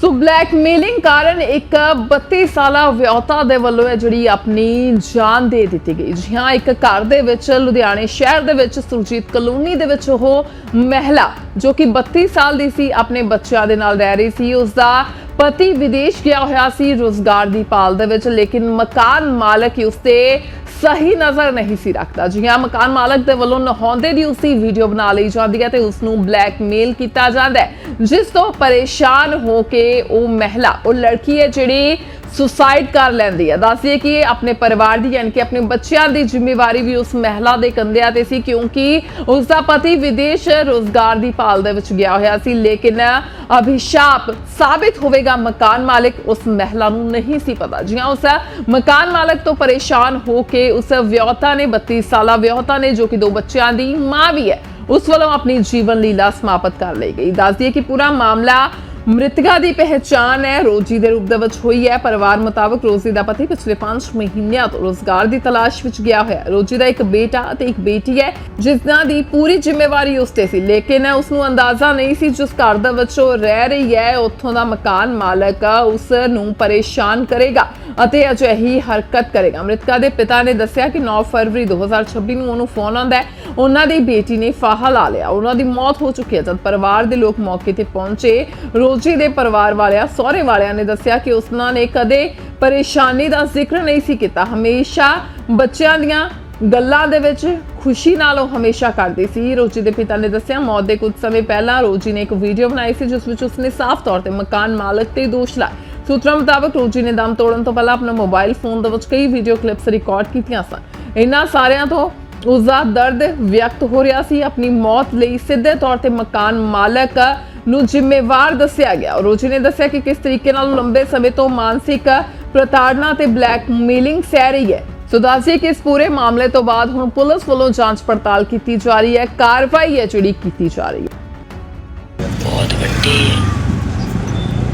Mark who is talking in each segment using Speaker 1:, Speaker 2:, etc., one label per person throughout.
Speaker 1: ਸੋ blackmailing ਕਾਰਨ ਇੱਕ 32 ਸਾਲਾ ਵਿਆਹੁਤਾ ਦੇ ਵੱਲੋਂ ਜਿਹੜੀ ਆਪਣੀ ਜਾਨ ਦੇ ਦਿੱਤੀ ਗਈ। ਜੀ ਹਾਂ, ਇੱਕ ਘਰ ਦੇ ਵਿੱਚ, ਲੁਧਿਆਣੇ ਸ਼ਹਿਰ ਦੇ ਵਿੱਚ ਸੁਰਜੀਤ ਕਲੋਨੀ ਦੇ ਵਿੱਚ ਉਹ ਮਹਿਲਾ ਜੋ ਕਿ 32 ਸਾਲ ਦੀ ਸੀ, ਆਪਣੇ ਬੱਚਿਆਂ ਦੇ ਨਾਲ ਰਹਿ ਰਹੀ ਸੀ ਉਸ ਦਾ ਪਤੀ ਵਿਦੇਸ਼ ਗਿਆ ਹੋਇਆ ਸੀ ਰੋਜ਼ਗਾਰ ਦੀ ਪਾਲ ਦੇ ਵਿੱਚ, ਲੇਕਿਨ ਮਕਾਨ ਮਾਲਕ ਉਸ ਤੇ ਸਹੀ ਨਜ਼ਰ ਨਹੀਂ ਸੀ ਰੱਖਦਾ। ਜੀ ਮਕਾਨ ਮਾਲਕ ਦੇ ਵੱਲੋਂ ਨਹਾਉਂਦੇ ਦੀ ਉਸਦੀ ਵੀਡੀਓ ਬਣਾ ਲਈ ਜਾਂਦੀ ਹੈ ਤੇ ਉਸ ਨੂੰ ਬਲੈਕਮੇਲ ਕੀਤਾ ਜਾਂਦਾ ਹੈ। ਜਿਸ ਤੋਂ ਪਰੇਸ਼ਾਨ ਹੋ ਕੇ ਉਹ ਮਹਿਲਾ, ਉਹ ਲੜਕੀ ਹੈ ਜਿਹੜੀ ਸੁਸਾਈਡ ਕਰ ਲੈਂਦੀ ਹੈ। ਦੱਸਦੀਏ ਕਿ ਆਪਣੇ ਪਰਿਵਾਰ ਦੀ ਯਾਨੀ ਕਿ ਆਪਣੇ ਬੱਚਿਆਂ ਦੀ ਜ਼ਿੰਮੇਵਾਰੀ ਵੀ ਉਸ ਮਹਿਲਾ ਦੇ ਕੰਧਿਆਂ ਤੇ ਸੀ, ਕਿਉਂਕਿ ਉਸ ਦਾ ਪਤੀ ਵਿਦੇਸ਼ ਰੋਜ਼ਗਾਰ ਦੀ ਭਾਲ ਦੇ ਵਿੱਚ ਗਿਆ ਹੋਇਆ ਸੀ, ਲੇਕਿਨ ਅਭਿਸ਼ਾਪ ਸਾਬਿਤ ਹੋਵੇਗਾ ਮਕਾਨ ਮਾਲਕ ਉਸ ਮਹਿਲਾ ਨੂੰ ਨਹੀਂ ਸੀ ਪਤਾ। ਜੀ ਉਸ ਮਕਾਨ ਮਾਲਕ ਤੋਂ ਪਰੇਸ਼ਾਨ ਹੋ ਕੇ ਉਸ ਵਿਆਹੁਤਾ ਨੇ 32 ਸਾਲਾ ਵਿਆਹੁਤਾ ਨੇ ਜੋ ਕਿ ਦੋ ਬੱਚਿਆਂ ਦੀ ਮਾਂ ਵੀ ਹੈ ਉਸ ਵੱਲੋਂ ਆਪਣੀ ਜੀਵਨ ਲੀਲਾ ਸਮਾਪਤ ਕਰ ਲਈ ਗਈ ਦੱਸਦੀ ਦਈਏ ਕਿ ਪੂਰਾ ਮਾਮਲਾ ਮ੍ਰਿਤਕਾ ਦੀ ਪਹਿਚਾਣ ਹੈ, ਰੋਜੀ ਦੇ ਰੂਪ ਦੇ ਵਿੱਚ ਹੋਈ ਹੈ। ਪਰਿਵਾਰ ਮੁਤਾਬਕ ਰੋਜੀ ਦਾ ਪਤੀ ਪਿਛਲੇ 5 ਮਹੀਨਿਆਂ ਤੋਂ ਰੋਜ਼ਗਾਰ ਦੀ ਤਲਾਸ਼ ਵਿੱਚ ਗਿਆ ਹੋਇਆ ਰੋਜੀ ਦਾ ਇੱਕ ਬੇਟਾ ਅਤੇ ਇੱਕ ਬੇਟੀ ਹੈ ਜਿਸ ਦੀ ਪੂਰੀ ਜ਼ਿੰਮੇਵਾਰੀ ਉਸ ਤੇ ਸੀ, ਲੇਕਿਨ ਉਸ ਨੂੰ ਅੰਦਾਜ਼ਾ ਨਹੀਂ ਸੀ ਜਿਸ ਘਰ ਦੇ ਵਿੱਚ ਉਹ ਰਹਿ ਰਹੀ ਹੈ, ਉੱਥੋਂ ਦਾ ਮਕਾਨ ਮਾਲਕ ਉਸ ਨੂੰ ਪਰੇਸ਼ਾਨ ਕਰੇਗਾ ਅਤੇ ਅਜਿਹੀ ਹਰਕਤ ਕਰੇਗਾ। ਮ੍ਰਿਤਕਾ ਦੇ ਪਿਤਾ ਨੇ ਦੱਸਿਆ ਕਿ 9 ਫਰਵਰੀ 2026 ਨੂੰ ਉਹਨੂੰ ਫੋਨ ਆਉਂਦਾ ਹੈ ਉਹਨਾਂ ਦੀ ਬੇਟੀ ਨੇ ਫਾਹਾ ਲਾ ਲਿਆ। ਉਹਨਾਂ ਦੀ ਮੌਤ ਹੋ ਚੁੱਕੀ ਹੈ। ਜਦ ਪਰਿਵਾਰ ਦੇ ਲੋਕ ਮੌਕੇ ਤੇ ਪਹੁੰਚੇ, ਰੋਜੀ ਦੇ ਪਰਿਵਾਰ ਵਾਲਿਆਂ, ਸਹੁਰੇ ਵਾਲਿਆਂ ਨੇ ਦੱਸਿਆ ਕਿ ਉਸਨਾਂ ਨੇ ਕਦੇ ਪਰੇਸ਼ਾਨੀ ਦਾ ਜ਼ਿਕਰ ਨਹੀਂ ਸੀ ਕੀਤਾ। ਹਮੇਸ਼ਾ ਬੱਚਿਆਂ ਦੀਆਂ ਗੱਲਾਂ ਦੇ ਵਿੱਚ ਖੁਸ਼ੀ ਨਾਲ ਉਹ ਹਮੇਸ਼ਾ ਕਰਦੀ ਸੀ। ਰੋਜੀ ਦੇ ਪਿਤਾ ਨੇ ਦੱਸਿਆ, ਮੌਤ ਦੇ ਕੁਝ ਸਮੇਂ ਪਹਿਲਾਂ ਰੋਜੀ ਨੇ ਇੱਕ ਵੀਡੀਓ ਬਣਾਈ ਸੀ, ਜਿਸ ਵਿੱਚ ਉਸਨੇ ਸਾਫ਼ ਤੌਰ ਤੇ ਮਕਾਨ ਮਾਲਕ ਤੇ ਦੋਸ਼ ਲਾਇਆ ਸੂਤਰਾਂ ਮੁਤਾਬਕ ਰੋਜੀ ਨੇ ਦਮ ਤੋੜਨ ਤੋਂ ਪਹਿਲਾਂ ਆਪਣਾ ਮੋਬਾਈਲ ਫੋਨ ਦੇ ਵਿੱਚ ਕਈ ਵੀਡੀਓ ਕਲਿੱਪਸ ਰਿਕਾਰਡ ਕੀਤੀਆਂ ਸਨ। ਇਹਨਾਂ ਸਾਰਿਆਂ ਤੋਂ ਉਸ ਦਾ ਦਰਦ ਵਿਅਕਤ ਹੋ ਰਿਹਾ ਸੀ। ਆਪਣੀ ਮੌਤ ਲਈ ਸਿੱਧੇ ਤੌਰ ਤੇ ਮਕਾਨ ਮਾਲਕ ਨੂੰ ਜ਼ਿੰਮੇਵਾਰ ਦੱਸਿਆ ਗਿਆ। ਰੋਜੀ ਨੇ ਦੱਸਿਆ ਕਿ ਕਿਸ ਤਰੀਕੇ ਨਾਲ ਲੰਬੇ ਸਮੇਂ ਤੋਂ ਮਾਨਸਿਕ ਪ੍ਰਤਾੜਨਾ ਤੇ ਬਲੈਕਮੇਲਿੰਗ ਸਹਿ ਰਹੀ ਹੈ। ਸੋ ਦੱਸਿਏ ਕਿ ਇਸ ਪੂਰੇ ਮਾਮਲੇ ਤੋਂ ਬਾਅਦ ਹੁਣ ਪੁਲਿਸ ਵੱਲੋਂ ਜਾਂਚ ਪੜਤਾਲ ਕੀਤੀ ਜਾ ਰਹੀ ਹੈ। ਕਾਰਵਾਈ ਹੈ ਜਿਹੜੀ ਕੀਤੀ ਜਾ ਰਹੀ ਹੈ।
Speaker 2: ਬਹੁਤ ਵੱਡੀ ਹੈ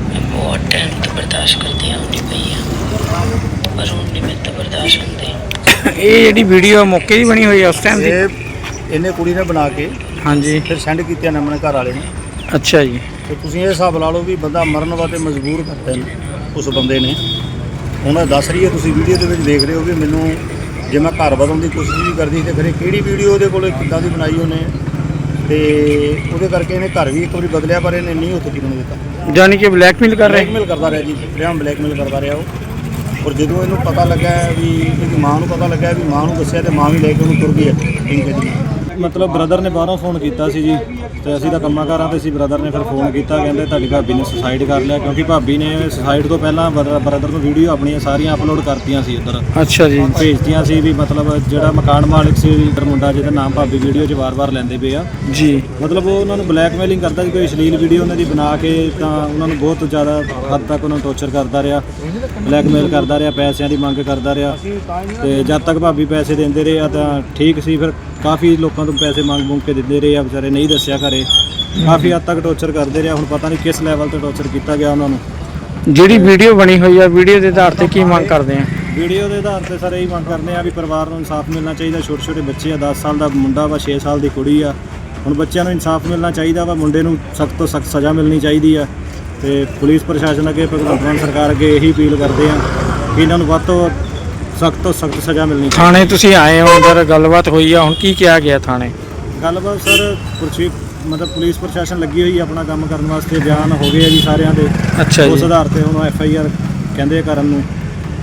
Speaker 2: ਮੈਂ ਬਹੁਤ ਟਾਈਮ ਤੋਂ ਬਰਦਾਸ਼ਤ ਕਰਦੀ ਆਉਂਦੀ ਪਈ ਆ ਪਰ ਹੁਣ ਨਹੀਂ ਮੈਂ ਤਾਂ ਬਰਦਾਸ਼ਤ ਹੁੰਦੀ
Speaker 3: ਇਹ ਜਿਹੜੀ ਵੀਡੀਓ ਮੌਕੇ ਦੀ ਬਣੀ ਹੋਈ ਹੈ ਉਸ ਟਾਈਮ ਦੀ?
Speaker 4: ਇਹ ਇਹਨੇ ਕੁੜੀ ਨੇ ਬਣਾ ਕੇ
Speaker 3: ਹਾਂਜੀ।
Speaker 4: ਫਿਰ ਸੈਂਡ ਕੀਤੀਆਂ ਨੇ ਆਪਣੇ ਘਰ ਵਾਲੇ ਨੇ।
Speaker 3: ਅੱਛਾ ਜੀ।
Speaker 4: ਤੇ ਤੁਸੀਂ ਇਹ ਹਿਸਾਬ ਲਾ ਲਓ ਵੀ ਬੰਦਾ ਮਰਨ ਵਾਸਤੇ ਮਜਬੂਰ ਕਰਦੇ ਨੇ ਉਸ ਬੰਦੇ ਨੇ। ਇਹ ਦੱਸ ਰਹੀ ਹੈ ਤੁਸੀਂ ਵੀਡੀਓ ਦੇ ਵਿੱਚ ਦੇਖ ਰਹੇ ਹੋ ਵੀ ਮੈਨੂੰ ਜੇ ਮੈਂ ਘਰ ਬਦਲਣ ਦੀ ਕੋਸ਼ਿਸ਼ ਵੀ ਕਰਦੀ ਤੇ ਫਿਰ ਇਹ ਕਿਹੜੀ ਵੀਡੀਓ ਉਹਦੇ ਕੋਲੇ ਕਿੱਦਾਂ ਦੀ ਬਣਾਈ ਉਹਨੇ? ਤੇ ਉਹਦੇ ਕਰਕੇ ਇਹਨੇ ਘਰ ਵੀ ਇੱਕ ਵਾਰੀ ਬਦਲਿਆ ਪਰ ਇਹਨੇ ਨਹੀਂ ਉੱਥੇ ਕਿਰਨ ਦਿੱਤਾ।
Speaker 3: ਜਾਨੀ ਕਿ ਬਲੈਕਮੇਲ ਕਰ ਰਹੇ
Speaker 4: ਬਲੈਕਮੇਲ ਕਰਦਾ ਰਿਹਾ ਜੀ। ਪ੍ਰਿਆਮ ਬਲੈਕਮੇਲ ਕਰਦਾ ਰਿਹਾ ਉਹ। ਔਰ ਜਦੋਂ ਇਹਨੂੰ ਪਤਾ ਲੱਗਾ ਵੀ ਇਹਦੀ ਮਾਂ ਨੂੰ ਪਤਾ ਲੱਗਾ ਵੀ ਮਾਂ ਨੂੰ ਦੱਸਿਆ ਤੇ ਮਾਂ ਵੀ ਲੈ ਕੇ ਉਹਨੂੰ ਤੁਰ ਗਈ ਹੈ ਠੀਕ ਹੈ ਜੀ
Speaker 5: ਮਤਲਬ ਬ੍ਰਦਰ ਨੇ ਬਾਹਰੋਂ ਫੋਨ ਕੀਤਾ ਸੀ ਜੀ ਤੇ ਅਸੀਂ ਤਾਂ ਕੰਮਾਂ ਕਾਰਾਂ ਤੇ ਸੀ ਬ੍ਰਦਰ ਨੇ ਫਿਰ ਫੋਨ ਕੀਤਾ ਕਹਿੰਦੇ ਤੁਹਾਡੀ ਭਾਬੀ ਨੇ ਸੁਸਾਈਡ ਕਰ ਲਿਆ ਕਿਉਂਕਿ ਭਾਬੀ ਨੇ ਸੁਸਾਈਡ ਤੋਂ ਪਹਿਲਾਂ ਬ੍ਰਦਰ ਨੂੰ ਵੀਡੀਓ ਆਪਣੀਆਂ ਸਾਰੀਆਂ ਅਪਲੋਡ ਕਰਤੀਆਂ ਸੀ ਉੱਧਰ।
Speaker 3: ਅੱਛਾ ਜੀ।
Speaker 5: ਭੇਜਤੀਆਂ ਸੀ ਵੀ ਮਤਲਬ ਜਿਹੜਾ ਮਕਾਨ ਮਾਲਕ ਸੀ ਇੱਧਰ ਮੁੰਡਾ ਜਿਹਦਾ ਨਾਮ ਭਾਬੀ ਵੀਡੀਓ 'ਚ ਵਾਰ-ਵਾਰ ਲੈਂਦੇ ਪਏ ਆ।
Speaker 3: ਜੀ।
Speaker 5: ਮਤਲਬ ਉਹ ਉਹਨਾਂ ਨੂੰ ਬਲੈਕਮੇਲਿੰਗ ਕਰਦਾ ਸੀ ਕੋਈ ਅਸ਼ਲੀਲ ਵੀਡੀਓ ਉਹਨਾਂ ਦੀ ਬਣਾ ਕੇ ਤਾਂ ਉਹਨਾਂ ਨੂੰ ਬਹੁਤ ਜ਼ਿਆਦਾ ਹੱਦ ਤੱਕ ਉਹਨਾਂ ਨੂੰ ਟੌਰਚਰ ਕਰਦਾ ਰਿਹਾ ਬਲੈਕਮੇਲ ਕਰਦਾ ਰਿਹਾ ਪੈਸਿਆਂ ਦੀ ਮੰਗ ਕਰਦਾ ਰਿਹਾ ਤੇ ਜਦ ਤੱਕ ਭਾਬੀ ਪੈਸੇ ਦਿੰਦੇ ਰਹੇ ਆ ਤਾਂ ਠੀਕ ਸੀ ਫਿਰ ਕਾਫੀ ਲੋਕਾਂ ਤੋਂ ਪੈਸੇ ਮੰਗ ਮੰਗ ਕੇ ਦਿੰਦੇ ਰਹੇ ਆ ਵਿਚਾਰੇ ਨਹੀਂ ਦੱਸਿਆ ਘਰੇ। ਕਾਫੀ ਹੱਦ ਤੱਕ ਟੌਰਚਰ ਕਰਦੇ ਰਿਹਾ ਹੁਣ ਪਤਾ ਨਹੀਂ ਕਿਸ ਲੈਵਲ ਤੇ ਟੌਰਚਰ ਕੀਤਾ ਗਿਆ ਉਹਨਾਂ ਨੂੰ।
Speaker 3: ਜਿਹੜੀ ਵੀਡੀਓ ਬਣੀ ਹੋਈ ਆ ਵੀਡੀਓ ਦੇ ਆਧਾਰ ਤੇ ਕੀ ਮੰਗ ਕਰਦੇ ਆ?
Speaker 5: ਵੀਡੀਓ ਦੇ ਆਧਾਰ ਤੇ ਸਾਰੇ ਇਹੀ ਮੰਗ ਕਰਦੇ ਆ ਵੀ ਪਰਿਵਾਰ ਨੂੰ ਇਨਸਾਫ ਮਿਲਣਾ ਚਾਹੀਦਾ ਛੋਟੇ ਛੋਟੇ ਬੱਚੇ ਆ 10 ਸਾਲ ਦਾ ਮੁੰਡਾ ਵਾ 6 ਸਾਲ ਦੀ ਕੁੜੀ ਆ। ਹੁਣ ਬੱਚਿਆਂ ਨੂੰ ਇਨਸਾਫ ਮਿਲਣਾ ਚਾਹੀਦਾ ਵਾ ਮੁੰਡੇ ਨੂੰ ਸਖਤ ਤੋਂ ਸਖਤ ਸਜ਼ਾ ਮਿਲਣੀ ਚਾਹੀਦੀ ਆ। ਤੇ ਪੁਲਿਸ ਪ੍ਰਸ਼ਾਸਨ ਅੱਗੇ ਭਗਵੰਤ ਮਾਨ ਸਰਕਾਰ ਅੱਗੇ ਇਹੀ ਅਪੀਲ ਕਰਦੇ ਆ ਕਿ ਇਹਨਾਂ ਨੂੰ ਵੱਧ ਤੋਂ ਸਖਤ ਤੋਂ ਸਖਤ ਸਜ਼ਾ ਮਿਲਣੀ ਚਾਹੀਦੀ
Speaker 3: ਥਾਣੇ ਤੁਸੀਂ ਆਏ ਹੋ ਉਧਰ ਗੱਲਬਾਤ ਹੋਈ ਆ ਹੁਣ ਕੀ ਕਿਹਾ ਗਿਆ ਥਾਣੇ
Speaker 5: ਗੱਲਬਾਤ ਸਰ ਪੁਲਿਸ ਮਤਲਬ ਪੁਲਿਸ ਪ੍ਰਸ਼ਾਸਨ ਲੱਗੀ ਹੋਈ ਆ ਆਪਣਾ ਕੰਮ ਕਰਨ ਵਾਸਤੇ ਬਿਆਨ ਹੋ ਗਏ ਆ ਜੀ ਸਾਰਿਆਂ ਦੇ
Speaker 3: ਅੱਛਾ
Speaker 5: ਉਸ
Speaker 3: ਜੀ
Speaker 5: ਆਧਾਰ ਤੇ ਹੁਣ ਐਫ ਆਈ ਆਰ ਕਹਿੰਦੇ ਆ ਕਰਨ ਨੂੰ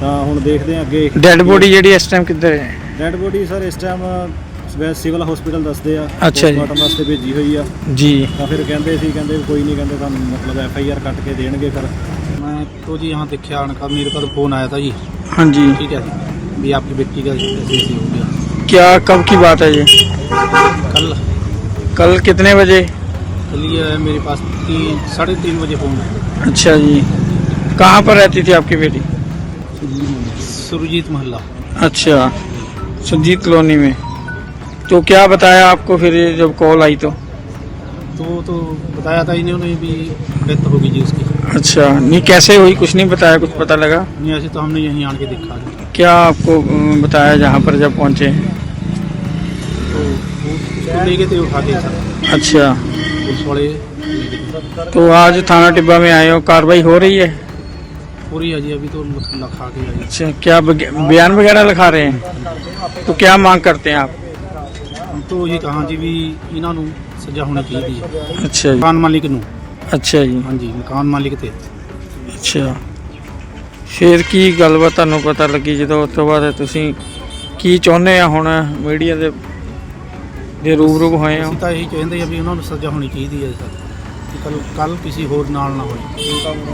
Speaker 5: ਤਾਂ ਹੁਣ ਦੇਖਦੇ ਆ ਅੱਗੇ
Speaker 3: ਡੈੱਡ ਬੋਡੀ ਜਿਹੜੀ ਇਸ ਟਾਈਮ ਕਿੱਧਰ ਹੈ
Speaker 5: ਡੈਡ ਬੋਡੀ ਸਰ ਇਸ ਟਾਈਮ ਸਿਵਲ ਹਸਪੀਟਲ ਦੱਸਦੇ ਆ
Speaker 3: ਅੱਛਾ ਜੀ।
Speaker 5: postmortem ਵਾਸਤੇ ਭੇਜੀ ਹੋਈ ਆ
Speaker 3: ਜੀ
Speaker 5: ਤਾਂ ਫਿਰ ਕਹਿੰਦੇ ਸੀ ਕਹਿੰਦੇ ਵੀ ਕੋਈ ਨਹੀਂ ਕਹਿੰਦੇ ਤੁਹਾਨੂੰ ਮਤਲਬ ਐਫ ਆਈ ਆਰ ਕੱਟ ਕੇ ਦੇਣਗੇ ਫਿਰ
Speaker 6: मैं तो जी यहाँ देखा उनका मेरे पास फोन आया था जी
Speaker 3: हाँ जी।
Speaker 6: ठीक है। भी आपकी बेटी का ऐसे ऐसे हो गया।
Speaker 3: क्या कब की बात है ये?
Speaker 6: कल।
Speaker 3: कल कितने बजे?
Speaker 6: कल ये है मेरे पास तीन साढ़े तीन बजे फ़ोन आया
Speaker 3: अच्छा जी। कहाँ पर रहती थी आपकी बेटी?
Speaker 6: सुरजीत मोहल्ला।
Speaker 3: अच्छा सुरजीत कॉलोनी में। तो क्या बताया आपको फिर जब कॉल आई तो?
Speaker 6: तो तो बताया था इन्होंने भी डेथ होगी जी उसकी।
Speaker 3: अच्छा नहीं कैसे हुई कुछ नहीं बताया कुछ पता लगा
Speaker 6: नहीं ऐसे तो हमने यहीं आन के देखा जी
Speaker 3: क्या आपको अम, बताया जहाँ पर जब पहुँचे
Speaker 6: तो वो उसको ले गए थे उठा के सर
Speaker 3: अच्छा
Speaker 6: पुलिस वाले ले गए थे।
Speaker 3: तो आज थाना टिब्बा में आए हो कार्रवाई हो रही है
Speaker 6: पूरी है जी अभी तो लिख- लिखा के है जी
Speaker 3: अच्छा क्या बग- बयान वगैरह लिखा रहे हैं तो क्या मांग करते हैं आप
Speaker 6: हम तो ये कहा जी भी ਇਹਨਾਂ ਨੂੰ ਸਜ਼ਾ ਹੋਣੀ ਚਾਹੀਦੀ ਹੈ
Speaker 3: अच्छा जी
Speaker 6: ਮਕਾਨ ਮਾਲਿਕ ਨੂੰ
Speaker 3: ਅੱਛਾ ਜੀ।
Speaker 6: ਹਾਂਜੀ ਮਕਾਨ ਮਾਲਿਕ ਤੇ।
Speaker 3: ਅੱਛਾ। ਫਿਰ ਕੀ ਗੱਲਬਾਤ ਤੁਹਾਨੂੰ ਪਤਾ ਲੱਗੀ ਜਦੋਂ ਉਸ ਤੋਂ ਬਾਅਦ ਤੁਸੀਂ ਕੀ ਚਾਹੁੰਦੇ ਆ ਹੁਣ ਮੀਡੀਆ ਦੇ ਦੇ ਰੂਬਰੂ ਹੋਏ ਹੋ?
Speaker 6: ਅਸੀਂ ਤਾਂ ਇਹੀ ਚਾਹੁੰਦੇ ਆ ਵੀ ਉਹਨਾਂ ਨੂੰ ਸਜ਼ਾ ਹੋਣੀ ਚਾਹੀਦੀ ਹੈ ਸਰ। ਕੱਲ ਕੱਲ ਕਿਸੇ ਹੋਰ ਨਾਲ ਨਾ ਹੋਏ।